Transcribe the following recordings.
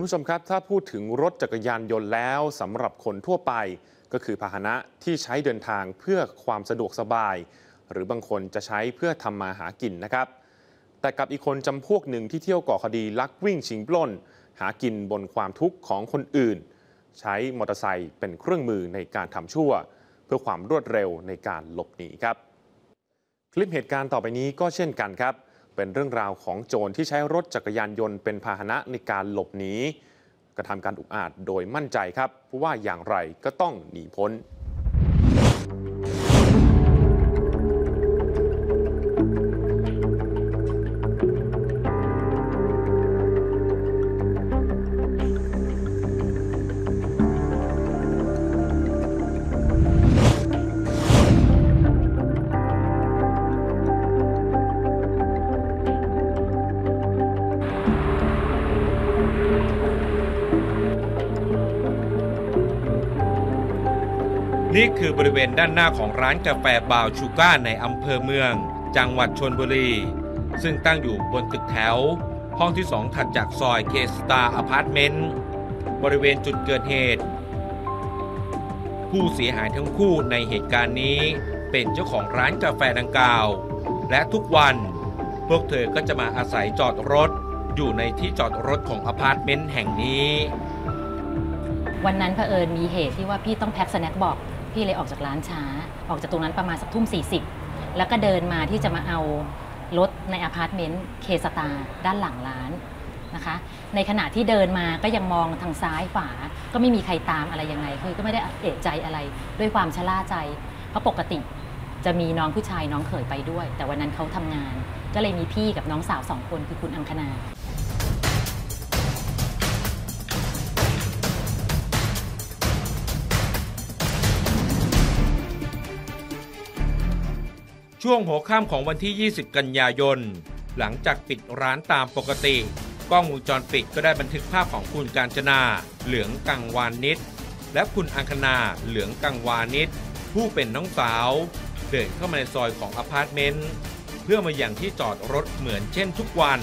คุณผู้ชมครับ ถ้าพูดถึงรถจักรยานยนต์แล้วสำหรับคนทั่วไป ก็คือพาหนะที่ใช้เดินทางเพื่อความสะดวกสบาย หรือบางคนจะใช้เพื่อทำมาหากินนะครับ แต่กับอีกคนจำพวกหนึ่งที่เที่ยวก่อคดีลักวิ่งชิงปล้น หากินบนความทุกข์ของคนอื่น ใช้มอเตอร์ไซค์เป็นเครื่องมือในการทำชั่ว เพื่อความรวดเร็วในการหลบหนีครับ คลิปเหตุการณ์ต่อไปนี้ก็เช่นกันครับ เป็นเรื่องราวของโจรที่ใช้รถจักรยานยนต์เป็นพาหนะในการหลบหนีกระทำการอุกอาจโดยมั่นใจครับว่าอย่างไรก็ต้องหนีพ้น คือบริเวณด้านหน้าของร้านกาแฟบาวชูก้าในอำเภอเมือง จังหวัดชนบุรี ซึ่งตั้งอยู่บนตึกแถว ห้องที่2ถัดจากซอยเคสตาอพาร์ตเมนต์บริเวณจุดเกิดเหตุ ผู้เสียหายทั้งคู่ในเหตุการณ์นี้ เป็นเจ้าของร้านกาแฟดังกล่าว และทุกวันพวกเธอก็จะมาอาศัยจอดรถ อยู่ในที่จอดรถของอพาร์ตเมนต์แห่งนี้วันนั้นเผอิญมีเหตุที่ว่าพี่ต้องแพ็คสแน็คบอก พี่เลยออกจากร้านช้า ออกจากตรงนั้นประมาณสักทุ่ม40 แล้วก็เดินมาที่จะมาเอารถในอพาร์ตเมนต์เคสตาด้านหลังร้านนะคะ ในขณะที่เดินมาก็ยังมองทางซ้ายฝาก็ไม่มีใครตามอะไรยังไง คือก็ไม่ได้เอะใจอะไรด้วยความชะล่าใจ เพราะปกติจะมีน้องผู้ชายน้องเขยไปด้วย แต่วันนั้นเขาทำงาน ก็เลยมีพี่กับน้องสาวสองคนคือคุณอังคณา ช่วงหัวค่ำของวันที่ 20 กันยายน หลังจากปิดร้านตามปกติ กล้องวงจรปิดก็ได้บันทึกภาพของคุณการจนา เหลืองกังวานนิด และคุณอังคณาเหลืองกังวานิด ผู้เป็นน้องสาว เดินเข้ามาในซอยของอพาร์ตเมนต์เพื่อมาอย่างที่จอดรถเหมือนเช่นทุกวัน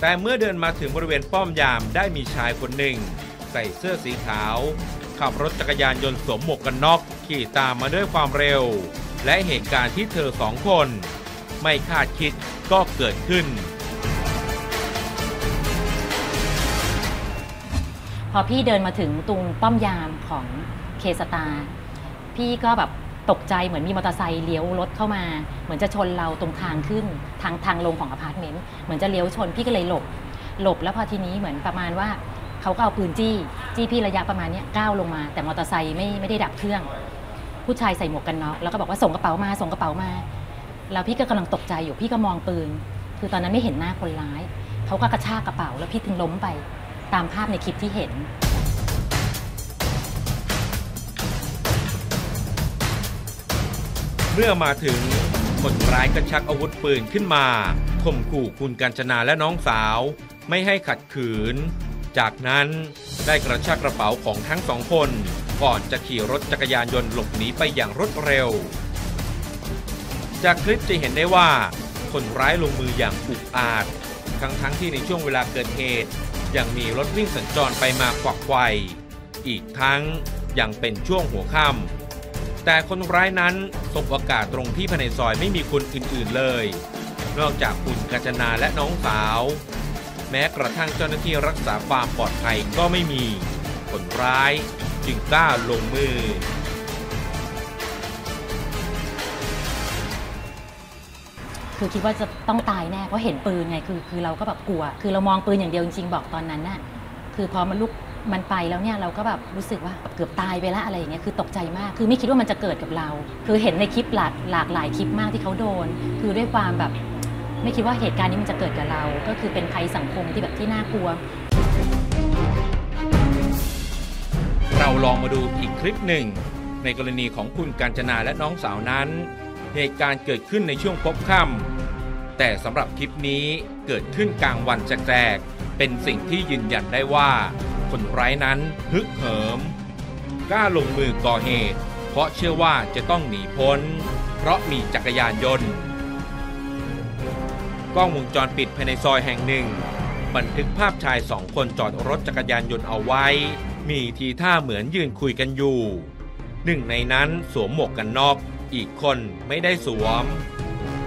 แต่เมื่อเดินมาถึงบริเวณป้อมยามได้มีชายคนหนึ่ง ใส่เสื้อสีขาว ขับรถจักรยานยนต์สวมหมวกกันน็อกขี่ตามมาด้วยความเร็ว และเหตุการณ์ที่เธอสองคน ไม่คาดคิดก็เกิดขึ้น พอพี่เดินมาถึงตรงป้อมยามของเคสตา พี่ก็แบบตกใจเหมือนมีมอเตอร์ไซค์เลี้ยวรถเข้ามา เหมือนจะชนเราตรงทางขึ้นทางทางลงของอพาร์ตเมนต์เหมือนจะเลี้ยวชนพี่ก็เลยหลบ หลบแล้วพอทีนี้เหมือนประมาณว่า เขาก็เอาปืนจี้ จี้พี่ระยะประมาณเนี้ยก้าวลงมา แต่มอเตอร์ไซค์ไม่ไม่ได้ดับเครื่อง ผู้ชายใส่หมวกกันน็อกแล้วก็บอกว่าส่งกระเป๋ามาส่งกระเป๋ามา แล้วพี่ก็กำลังตกใจอยู่พี่ก็มองปืน คือตอนนั้นไม่เห็นหน้าคนร้าย เขาก็กระชากกระเป๋าแล้วพี่ถึงล้มไป ตามภาพในคลิปที่เห็นเมื่อมาถึงคนร้ายก็ชักอาวุธปืนขึ้นมาข่มขู่คุณกัญจนาและน้องสาว ไม่ให้ขัดขืน จากนั้นได้กระชากกระเป๋าของทั้งสองคน ก่อนจะขี่รถจักรยานยนต์หลบหนีไปอย่างรวดเร็ว จากคลิปจะเห็นได้ว่า คนร้ายลงมืออย่างอุกอาจ ทั้งทั้งที่ในช่วงเวลาเกิดเหตุ ยังมีรถวิ่งสัญจรไปมาขวักไขวอีกทั้งยังเป็นช่วงหัวค่ำแต่คนร้ายนั้นสบโอกาสตรงที่ภายในซอยไม่มีคนอื่นๆเลย นอกจากคุณกัญจนาและน้องสาว แม้กระทั่งเจ้าหน้าที่รักษาความปลอดภัยก็ไม่มี คนร้ายจึงกล้าลงมือ คือคิดว่าจะต้องตายแน่เพราะเห็นปืนไงคือคือเราก็แบบกลัว คือเรามองปืนอย่างเดียวจริงๆบอกตอนนั้นน่ะคือพอมันลุกมันไปแล้วเนี่ยเราก็แบบรู้สึกว่าเกือบตายไปแล้วอะไรอย่างเงี้ยคือตกใจมากคือไม่คิดว่ามันจะเกิดกับเรา คือเห็นในคลิปหลากหลากหลายคลิปมากที่เขาโดน คือด้วยความแบบ ไม่คิดว่าเหตุการณ์นี้มันจะเกิดกับเรา ก็คือเป็นภัยสังคมที่แบบที่น่ากลัว เราลองมาดูอีกคลิปหนึ่ง ในกรณีของคุณกาญจนาและน้องสาวนั้น เหตุการณ์เกิดขึ้นในช่วงพบค่ำแต่สำหรับคลิปนี้เกิดขึ้นกลางวันแจกเป็นสิ่งที่ยืนยันได้ว่า คนร้ายนั้นฮึกเหิมกล้าลงมือก่อเหตุ เพราะเชื่อว่าจะต้องหนีพ้น เพราะมีจักรยานยนต์ กล้องวงจรปิดภายในซอยแห่งหนึ่ง บันทึกภาพชายสองคนจอดรถจักรยานยนต์เอาไว้ มีทีท่าเหมือนยืนคุยกันอยู่ หนึ่งในนั้นสวมหมวกกันน็อก อีกคนไม่ได้สวม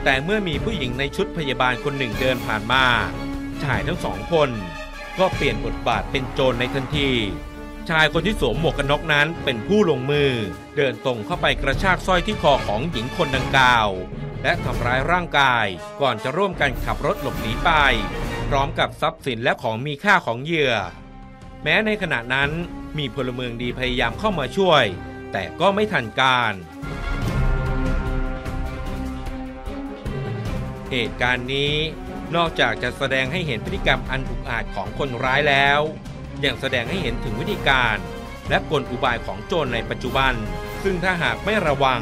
แต่เมื่อมีผู้หญิงในชุดพยาบาลคนหนึ่งเดินผ่านมาชายทั้งสองคน ก็เปลี่ยนบทบาทเป็นโจรในทันที ชายคนที่สวมหมวกกันน็อกนั้นเป็นผู้ลงมือ เดินตรงเข้าไปกระชากสร้อยที่คอของหญิงคนดังกล่าว และทำร้ายร่างกาย ก่อนจะร่วมกันขับรถหลบหนีไป พร้อมกับทรัพย์สินและของมีค่าของเหยื่อ แม้ในขณะนั้นมีพลเมืองดีพยายามเข้ามาช่วย แต่ก็ไม่ทันการเหตุการณ์นี้นอกจากจะแสดงให้เห็นพฤติกรรมอันอุกอาจของคนร้ายแล้ว ยังแสดงให้เห็นถึงวิธีการ และกลอุบายของโจรในปัจจุบัน ซึ่งถ้าหากไม่ระวัง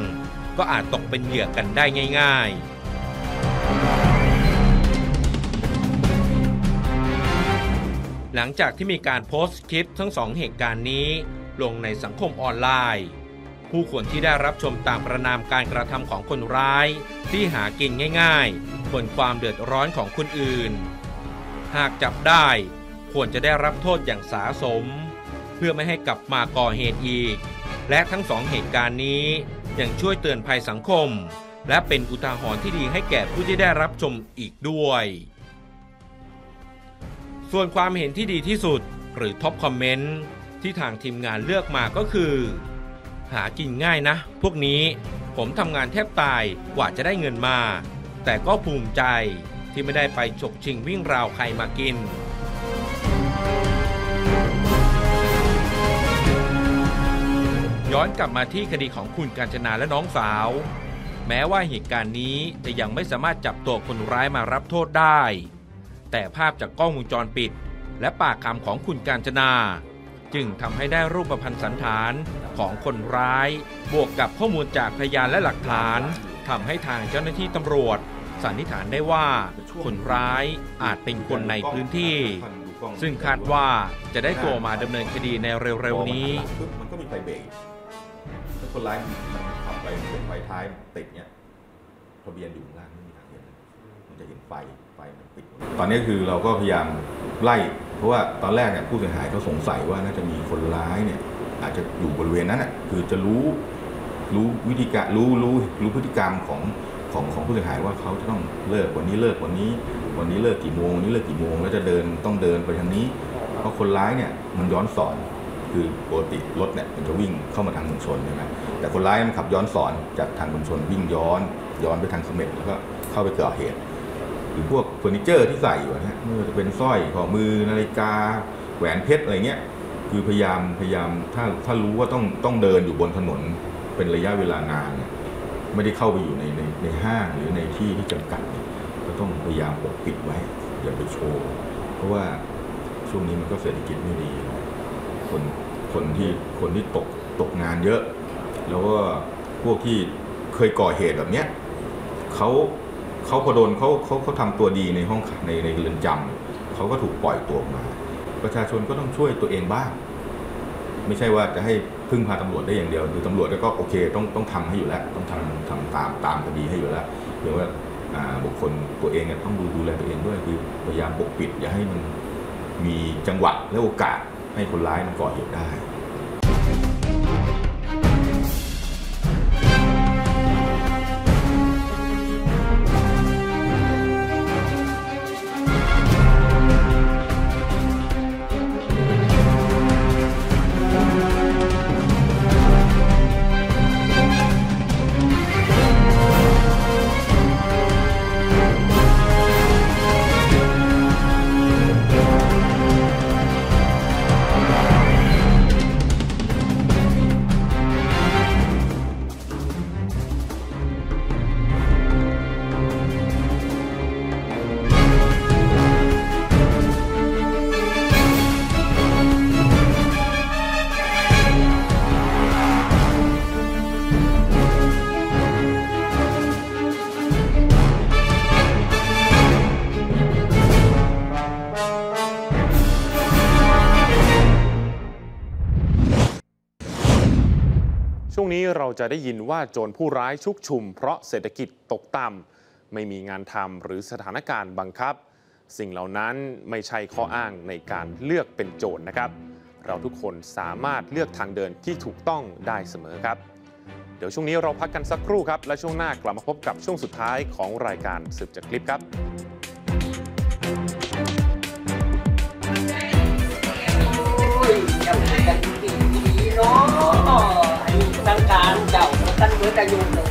ก็อาจตกเป็นเหยื่อกันได้ง่าย ๆหลังจากที่มีการโพสต์คลิปทั้งสองเหตุการณ์นี้ ลงในสังคมออนไลน์ ผู้คนที่ได้รับชมต่างประนามการกระทำของคนร้าย ที่หากินง่ายๆบนความเดือดร้อนของคนอื่น หากจับได้ควรจะได้รับโทษอย่างสาสม เพื่อไม่ให้กลับมาก่อเหตุอีก และทั้งสองเหตุการณ์นี้ ยังช่วยเตือนภัยสังคม และเป็นอุทาหรณ์ที่ดีให้แก่ผู้ที่ได้รับชมอีกด้วย ส่วนความเห็นที่ดีที่สุดหรือท็อปคอมเมนต์ที่ทางทีมงานเลือกมาก็คือ หากินง่ายนะ พวกนี้ผมทำงานแทบตายกว่าจะได้เงินมา แต่ก็ภูมิใจที่ไม่ได้ไปฉกชิงวิ่งราวใครมากิน ย้อนกลับมาที่คดีของคุณกาญจนาและน้องสาว แม้ว่าเหตุการณ์นี้จะยังไม่สามารถจับตัวคนร้ายมารับโทษได้ แต่ภาพจากกล้องวงจรปิด และปากคำของคุณกาญจนา จึงทำให้ได้รูปพันธ์สันฐานของคนร้าย บวกกับข้อมูลจากพยานและหลักฐานทำให้ทางเจ้าหน้าที่ตำรวจ สันนิษฐานได้ว่าคนร้ายอาจเป็นคนในพื้นที่ ซึ่งคาดว่าจะได้ตัวมาดำเนินคดีในเร็วๆนี้ คนร้ายมันขับไปเป็นไฟท้ายติดเนี่ยทะเบียนอยู่ข้างล่างไม่มีทางเห็นมันจะเห็นไฟไฟมันปิด ตอนนี้คือเราก็พยายามไล่ เพราะว่าตอนแรกเนี่ยผู้เสียหายเขาสงสัยว่าน่าจะมีคนร้ายเนี่ย อาจจะอยู่บริเวณนั้นน่ะคือจะรู้รู้วิธีการรู้รู้รู้พฤติกรรมของของของผู้เสียหายว่าเขาจะต้องเลิกวันนี้เลิกวันนี้ วันนี้เลิกกี่โมงวันนี้เลิกกี่โมงแล้วจะเดินต้องเดินไปทางนี้ เพราะคนร้ายเนี่ยมันย้อนสอน คือปกติรถเนี่ยมันจะวิ่งเข้ามาทางมวลชนใช่ไหมแต่คนร้ายมันขับย้อนสอนจากทางมวลชนวิ่งย้อนย้อนไปทางเสม็ดแล้วก็เข้าไปเกิดเหตุ หรือพวกเฟอร์นิเจอร์ที่ใส่อยู่นะไม่ว่าจะเป็นสร้อยข้อมือนาฬิกา แหวนเพชรอะไรเงี้ยคือพยายามพยายามถ้าถ้ารู้ว่าต้องต้องเดินอยู่บนถนนเป็นระยะเวลานานเนี่ยไม่ได้เข้าไปอยู่ในในในห้างหรือในที่ที่จำกัด ก็ต้องพยายามปกปิดไว้อย่าไปโชว์ เพราะว่าช่วงนี้มันก็เศรษฐกิจไม่ดี คนคนที่คนที่ตกตกงานเยอะ แล้วก็พวกที่เคยก่อเหตุแบบเนี้ยเขาเขาพอโดนเขาเขาเขาทำตัวดีในห้องในในเรือนจำเขาก็ถูกปล่อยตัวมา ประชาชนก็ต้องช่วยตัวเองบ้าง ไม่ใช่ว่าจะให้พึ่งพาตำรวจได้อย่างเดียวคือตำรวจก็โอเค ต้องต้องทำให้อยู่แล้ว ต้องทำทำตามตามคดีให้อยู่แล้วเพียงว่าบุคคลตัวเองต้องดูดูแลตัวเองด้วยคือพยายามปกปิดอย่าให้มันมีจังหวะและโอกาส ให้คนร้ายมันก่อเหตุได้ ช่วงนี้เราจะได้ยินว่าโจรผู้ร้ายชุกชุม เพราะเศรษฐกิจตกต่ำไม่มีงานทำหรือสถานการณ์บังคับ สิ่งเหล่านั้นไม่ใช่ข้ออ้างในการเลือกเป็นโจรนะครับ เราทุกคนสามารถเลือกทางเดินที่ถูกต้องได้เสมอครับ เดี๋ยวช่วงนี้เราพักกันสักครู่ครับ และช่วงหน้ากลับมาพบกับช่วงสุดท้ายของรายการสืบจากคลิปครับ ดีดีเน